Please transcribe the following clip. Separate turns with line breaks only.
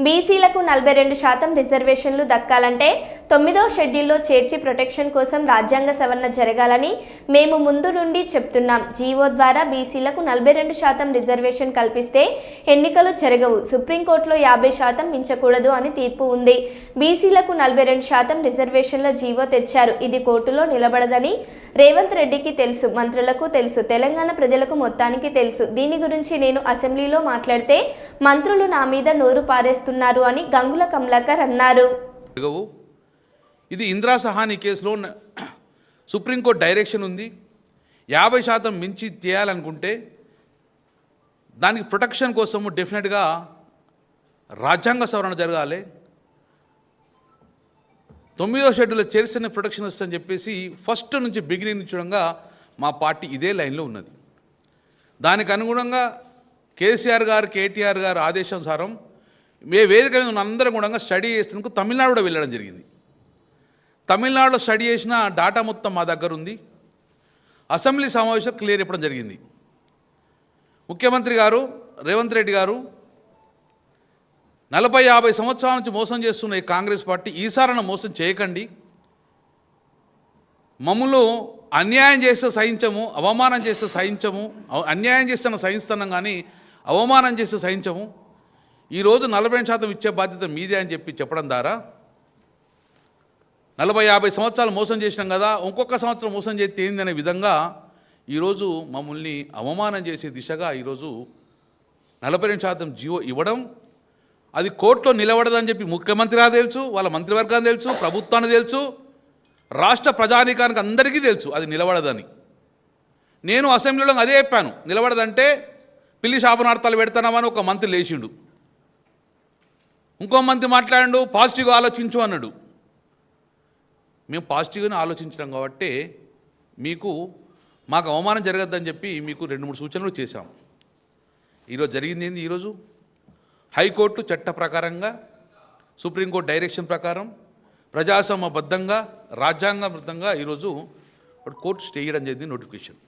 బీసీలకు నలభై రెండు శాతం రిజర్వేషన్లు దక్కాలంటే తొమ్మిదో షెడ్యూల్లో చేర్చి ప్రొటెక్షన్ కోసం రాజ్యాంగ సవరణ జరగాలని మేము ముందు నుండి చెప్తున్నాం. జీవో ద్వారా బీసీలకు నలభై రెండు శాతం రిజర్వేషన్ కల్పిస్తే ఎన్నికలు జరగవు. సుప్రీంకోర్టులో యాభై శాతం మించకూడదు అని తీర్పు ఉంది. బీసీలకు నలభై రెండు శాతం రిజర్వేషన్ల జీవో తెచ్చారు. ఇది కోర్టులో నిలబడదని రేవంత్ రెడ్డికి తెలుసు. మంత్రులకు తెలుసు. తెలంగాణ ప్రజలకు మొత్తానికి తెలుసు. దీని గురించి నేను అసెంబ్లీలో మాట్లాడితే మంత్రులు నా మీద నోరు పారేస్తున్నారు అని గంగుల కమలాకర్ అన్నారు.
ఇది ఇందిరా సహాని కేసులో సుప్రీంకోర్టు డైరెక్షన్ ఉంది. యాభై శాతం మించి చేయాలనుకుంటే దానికి ప్రొటెక్షన్ కోసము డెఫినెట్గా రాజ్యాంగ సవరణ జరగాలి. తొమ్మిదో షెడ్యూల్లో చేరిసిన ప్రొటెక్షన్ వస్తుందని చెప్పేసి ఫస్ట్ నుంచి బిగినింగ్ చూడంగా మా పార్టీ ఇదే లైన్లో ఉన్నది. దానికి అనుగుణంగా కేసీఆర్ గారు కేటీఆర్ గారు ఆదేశానుసారం మే వేదిక మీద ఉన్న అందరం కూడా స్టడీ చేసినందుకు తమిళనాడు కూడా వెళ్ళడం జరిగింది. తమిళనాడులో స్టడీ చేసిన డాటా మొత్తం మా దగ్గర ఉంది. అసెంబ్లీ సమావేశం క్లియర్ ఇవ్వడం జరిగింది. ముఖ్యమంత్రి గారు రేవంత్ రెడ్డి గారు నలభై యాభై సంవత్సరాల నుంచి మోసం చేస్తున్న ఈ కాంగ్రెస్ పార్టీ ఈసారన మోసం చేయకండి. మమ్మల్ని అన్యాయం చేస్తే సహించము అవమానం చేస్తే సహించము అవ- అన్యాయం చేస్తే సహిస్తున్నాం కానీ అవమానం చేస్తే సహించము. ఈరోజు నలభై శాతం ఇచ్చే బాధ్యత మీదే అని చెప్పి చెప్పడం ద్వారా నలభై యాభై సంవత్సరాలు మోసం చేసినాం కదా ఇంకొక సంవత్సరం మోసం చేస్తే ఏందనే విధంగా ఈరోజు మమ్మల్ని అవమానం చేసే దిశగా ఈరోజు నలభై రెండు శాతం జీవో ఇవ్వడం అది కోర్టులో నిలబడదని చెప్పి ముఖ్యమంత్రి తెలుసు వాళ్ళ మంత్రివర్గాన్ని తెలుసు ప్రభుత్వాన్ని తెలుసు రాష్ట్ర ప్రజానీకానికి అందరికీ తెలుసు అది నిలబడదని. నేను అసెంబ్లీలో అదే చెప్పాను నిలబడదంటే పిల్లి శాపనార్థాలు పెడతానమని ఒక మంత్రి లేచిండు. ఇంకో మంత్రి మాట్లాడు పాజిటివ్గా ఆలోచించు అన్నాడు. మేము పాజిటివ్గానే ఆలోచించడం కాబట్టి మీకు మాకు అవమానం జరగద్దని చెప్పి మీకు రెండు మూడు సూచనలు చేశాం. ఈరోజు జరిగింది ఏంది ఈరోజు? హైకోర్టు చట్ట ప్రకారంగా సుప్రీంకోర్టు డైరెక్షన్ ప్రకారం ప్రజాసమబద్ధంగా రాజ్యాంగబద్ధంగా ఈరోజు కోర్టు స్టే చేయడం జరిగింది నోటిఫికేషన్.